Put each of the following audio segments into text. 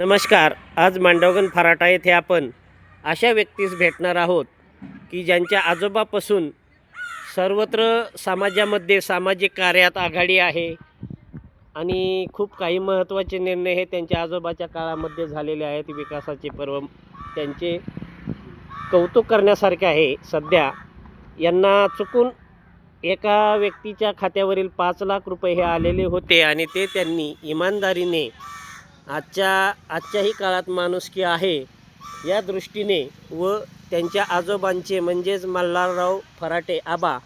नमस्कार आज मांडवगण फराटा येथे आपण अशा व्यक्तीस भेटणार आहोत की ज्यांच्या आजोबापासून सर्वत्र समाजामध्ये सामाजिक कार्यात आघाडी आहे आणि खूप काही महत्त्वाचे निर्णय हे त्यांच्या आजोबाच्या काळामध्ये झालेले आहेत. विकासाचे पर्व त्यांचे कौतुक करण्यासारखे आहे सध्या. यांना चुकून एका व्यक्तीच्या खात्यावरील पाच लाख रुपये हे आलेले होते आणि ते त्यांनी इमानदारीने आजच्या आजच्याही काळात माणुसकी आहे. या दृष्टीने व त्यांच्या आजोबांचे म्हणजेच मल्हारराव फराटे आबा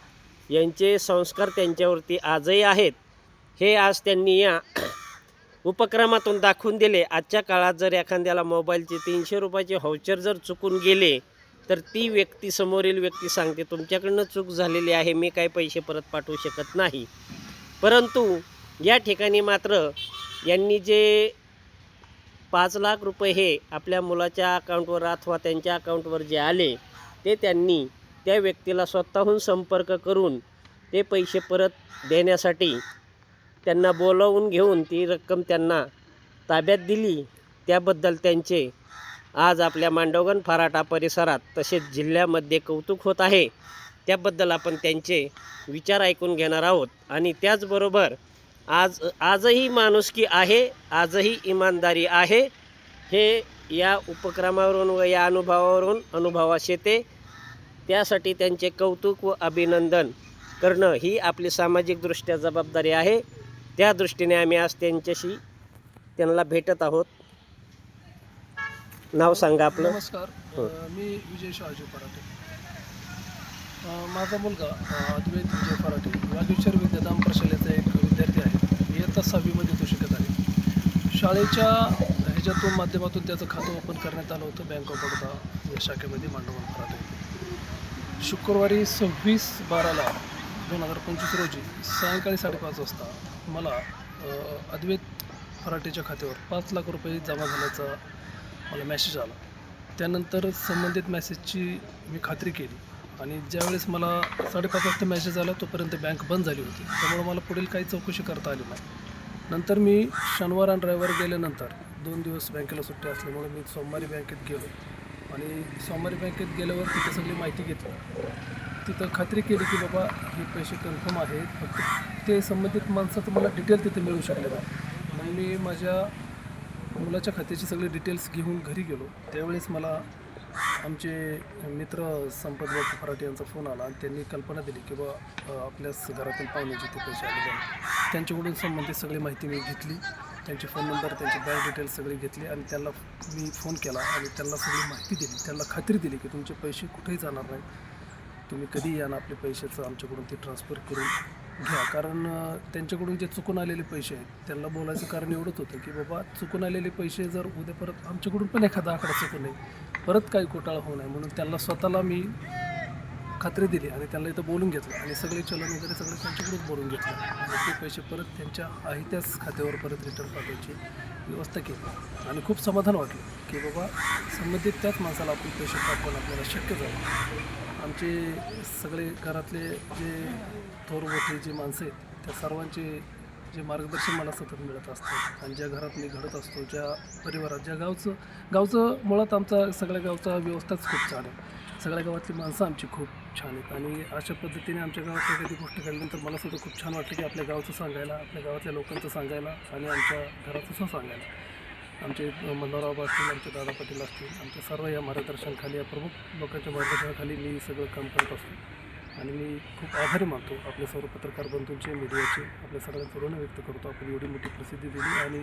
यांचे संस्कार त्यांच्यावरती आजही आहेत. हे आज त्यांनी या उपक्रमातून दाखवून दिले. आजच्या काळात जर एखाद्याला मोबाईलचे तीनशे रुपयाचे व्हाउचर जर चुकून गेले तर ती व्यक्ती समोरील व्यक्ती सांगते तुमच्याकडनं चूक झालेली आहे मी काही पैसे परत पाठवू शकत नाही. परंतु या ठिकाणी मात्र यांनी जे पाच लाख रुपये हे आपल्या मुलाच्या अकाउंटवर अथवा त्यांच्या अकाउंटवर जे आले ते त्यांनी त्या व्यक्तीला स्वतःहून संपर्क करून ते पैसे परत देण्यासाठी त्यांना बोलावून घेऊन ती रक्कम त्यांना ताब्यात दिली. त्याबद्दल त्यांचे आज आपल्या मांडवगण फराटा परिसरात तसेच जिल्ह्यामध्ये कौतुक होत आहे. त्याबद्दल आपण त्यांचे विचार ऐकून घेणार आहोत आणि त्याचबरोबर आज आजही माणुसकी आहे आजही इमानदारी आहे. हे या उपक्रमावरून व या अनुभवावरून अनुभवास येते. त्यासाठी त्यांचे कौतुक व अभिनंदन करणं ही आपली सामाजिकदृष्ट्या जबाबदारी आहे. त्या दृष्टीने आम्ही आज त्यांच्याशी त्यांना भेटत आहोत. नाव सांगा आपलं. नमस्कार. हो. मी विजय शहाजी अ, माझा मुलगा अद्वैत विजय फराटे वागेश्वर विद्याधाम प्रशालेचा एक विद्यार्थी आहे. इयत्ता सहावीमध्ये तो शिकत आहे. शाळेच्या ह्याच्यातून माध्यमातून त्याचं खातं ओपन करण्यात आलं होतं बँक ऑफ बडोदा या शाखेमध्ये मांडवण फराटे शुक्रवारी सव्वीस बाराला दोन हजार पंचवीस रोजी सायंकाळी साडेपाच वाजता मला अद्वैत फराटेच्या खात्यावर पाच लाख रुपये जमा झाल्याचा मला मॅसेज आला. त्यानंतर संबंधित मॅसेजची मी खात्री केली. आणि ज्यावेळेस मला साडेपाच वाजता मॅसेज आला तोपर्यंत बँक बंद झाली होती. त्यामुळे मला पुढील काही चौकशी करता आली नाही. नंतर मी शनिवार आणि रविवार गेल्यानंतर दोन दिवस बँकेला सुट्टी असल्यामुळे मी सोमवारी बँकेत गेलो. आणि सोमवारी बँकेत गेल्यावर तिथे सगळी माहिती घेतली. तिथं खात्री केली की बाबा हे पैसे कन्फर्म आहेत. फक्त ते संबंधित माणसाचं मला डिटेल तिथे मिळू शकले नाही. मी माझ्या मुलाच्या खात्याची सगळे डिटेल्स घेऊन घरी गेलो. त्यावेळेस मला आमचे मित्र संपत बापू फराटे यांचा फोन आला. आणि त्यांनी कल्पना दिली की बा आपल्याच घरातील पाहुण्याचे ते पैसे आलेले आहेत त्यांच्याकडून संबंधित सगळी माहिती मी घेतली. त्यांचे फोन नंबर त्यांचे बँक डिटेल्स सगळी घेतले आणि त्यांना मी फोन केला आणि त्यांना सगळी माहिती दिली. त्यांना खात्री दिली की तुमचे पैसे कुठेही जाणार नाही तुम्ही कधी या ना आपले पैशाचं आमच्याकडून ते ट्रान्सफर करून घ्या कारण त्यांच्याकडून जे चुकून आलेले पैसे आहेत त्यांना बोलायचं कारण एवढंच होतं की बाबा चुकून आलेले पैसे जर उद्या परत आमच्याकडून पण एखादा आकडा चुकून नये परत काही घोटाळा होऊ नये म्हणून त्यांना स्वतःला मी खात्री दिली आणि त्यांना इथं बोलून घेतलं. आणि सगळे चलन वगैरे सगळे त्यांच्याकडून बोलून घेतलं. आणि ते पैसे परत त्यांच्या आहे त्याच खात्यावर परत रिटर्न पाठवायची व्यवस्था केली. आणि खूप समाधान वाटलं की बाबा संबंधित त्याच माणसाला आपण पैसे पाठवणं आपल्याला शक्य झालं. आमचे सगळे घरातले जे थोर मोठे जे माणसं आहेत त्या सर्वांचे जे मार्गदर्शन मला सतत मिळत असतं. आणि ज्या घरात मी घडत असतो ज्या परिवारात ज्या गावचं गावचं मुळात आमचा सगळ्या गावचा व्यवस्थाच खूप छान आहे. सगळ्या गावातली माणसं आमची खूप छान आहेत. आणि अशा पद्धतीने आमच्या गावात एखादी गोष्ट घडल्यानंतर मला सुद्धा खूप छान वाटतं की आपल्या गावचं सांगायला आपल्या गावातल्या लोकांचं सांगायला आणि आमच्या घराचं सुद्धा सांगायला. आमचे मल्हारराव असतील आमचे दादा पाटील असतील आमच्या सर्व या मार्गदर्शनाखाली या प्रमुख लोकांच्या मार्गदर्शनाखाली मी सगळं काम करत असतो. आणि मी खूप आभारी मानतो आपल्या सर्व पत्रकार बंधूंचे मीडियाचे आपल्या सर्वांचं ऋण व्यक्त करतो. आपण एवढी मोठी प्रसिद्धी दिली आणि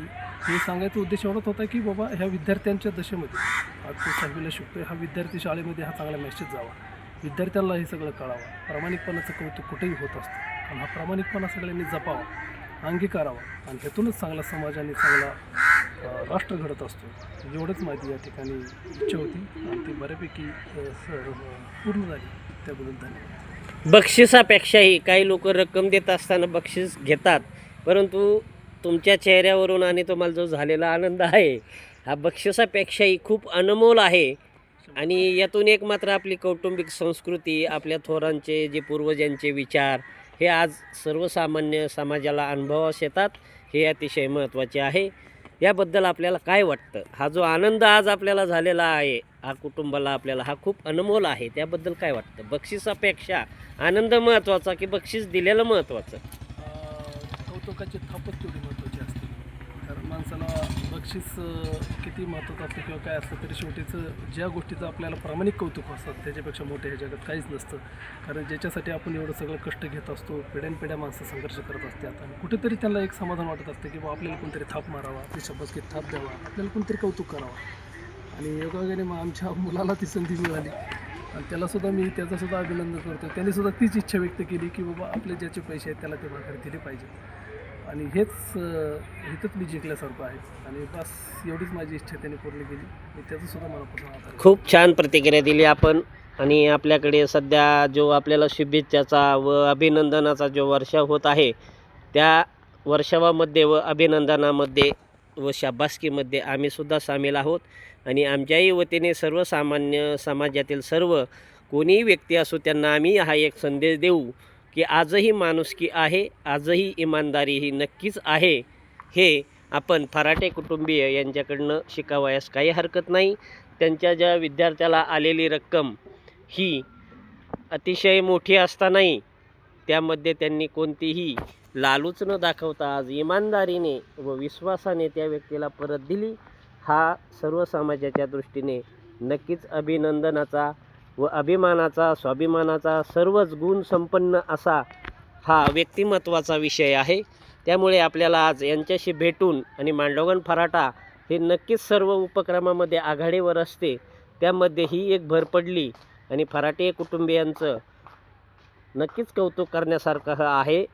हे सांगायचा उद्देश एवढाच होता की बाबा ह्या विद्यार्थ्यांच्या दशेमध्ये आज तो सहावीला शिकतो हा विद्यार्थी शाळेमध्ये हा चांगला मेसेज जावा. विद्यार्थ्यांना हे सगळं कळावं. प्रामाणिकपणाचं कौतुक कुठेही होत असतं. आणि हा प्रामाणिकपणा सगळ्यांनी जपावा अंगीकारावा आणि ह्यातूनच चांगला समाज आणि चांगला राष्ट्र घडत असतो. एवढंच माझी या ठिकाणी इच्छा होती आणि ती बऱ्यापैकी पूर्ण झाली. त्याबद्दल धन्यवाद. बक्षिसापेक्षाही काही लोक रक्कम देत असताना बक्षीस घेतात परंतु तुमच्या चेहऱ्यावरून आणि तुम्हाला जो झालेला आनंद आहे हा बक्षिसापेक्षाही खूप अनमोल आहे. आणि यातून एक मात्र आपली कौटुंबिक संस्कृती आपल्या थोरांचे जे पूर्वजांचे विचार हे आज सर्वसामान्य समाजाला अनुभवास येतात हे अतिशय महत्त्वाचे आहे. याबद्दल आपल्याला काय वाटतं? हा जो आनंद आज आपल्याला झालेला आहे हा कुटुंबाला आपल्याला हा खूप अनमोल आहे त्याबद्दल काय वाटतं? बक्षिसापेक्षा आनंद महत्त्वाचा की बक्षीस दिलेलं महत्त्वाचं? कौतुकाची थापच तेवढी महत्त्वाची असते कारण माणसाला बक्षीस किती महत्त्वाचं असतं किंवा काय असतं तरी शेवटीचं ज्या गोष्टीचं आपल्याला प्रामाणिक कौतुक असतात त्याच्यापेक्षा मोठे ह्या जगात काहीच नसतं. कारण ज्याच्यासाठी आपण एवढं सगळं कष्ट घेत असतो पिढ्यानपिढ्या माणसं संघर्ष करत असतात आणि कुठेतरी त्यांना एक समाधान वाटत असतं की बा आपल्याला कोणतरी थाप मारावा ती शब्दकीत थाप द्यावा आपल्याला कोणतरी कौतुक करावं. आणि योगायोगाने मग आमच्या मुलाला ती संधी मिळाली. आणि त्यालासुद्धा मी त्याचंसुद्धा अभिनंदन करतो त्यांनीसुद्धा तीच इच्छा व्यक्त केली की बाबा आपले ज्याचे पैसे आहेत त्याला ते माघारी दिले पाहिजे आणि हेच हिथंच मी जिंकल्यासारखं आहे. आणि बस एवढीच माझी इच्छा त्याने पूर्ण केली. मी त्याचं सुद्धा मला खूप छान प्रतिक्रिया दिली आपण. आणि आपल्याकडे सध्या जो आपल्याला शुभेच्छाचा व अभिनंदनाचा जो वर्षाव होत आहे त्या वर्षावामध्ये व अभिनंदनामध्ये व शाबासकीमध्ये आम्हीसुद्धा सामील आहोत. आणि आमच्याही वतीने सर्वसामान्य समाजातील सर्व कोणीही व्यक्ती असो त्यांना आम्ही हा एक संदेश देऊ. की आजही माणुसकी आहे आजही इमानदारी ही नक्कीच आहे. हे आपण फराटे कुटुंबीय यांच्याकडनं शिकावयास काही हरकत नाही. त्यांच्या ज्या विद्यार्थ्याला आलेली रक्कम ही अतिशय मोठी असतानाही त्यामध्ये त्यांनी कोणतीही लालूच न दाखवता आज इमानदारीने व विश्वासाने त्या व्यक्तीला परत दिली. हा सर्व समाजाच्या दृष्टीने नक्कीच अभिनंदनाचा व अभिमानाचा स्वाभिमानाचा सर्वच गुण संपन्न असा हा व्यक्तिमत्वाचा विषय आहे. त्यामुळे आपल्याला आज यांच्याशी भेटून आणि मांडवगण फराटा हे नक्कीच सर्व उपक्रमामध्ये आघाडीवर असते. त्यामध्ये ही एक भर पडली आणि फराटे कुटुंबियांचं नक्कीच कौतुक करण्यासारखं आहे.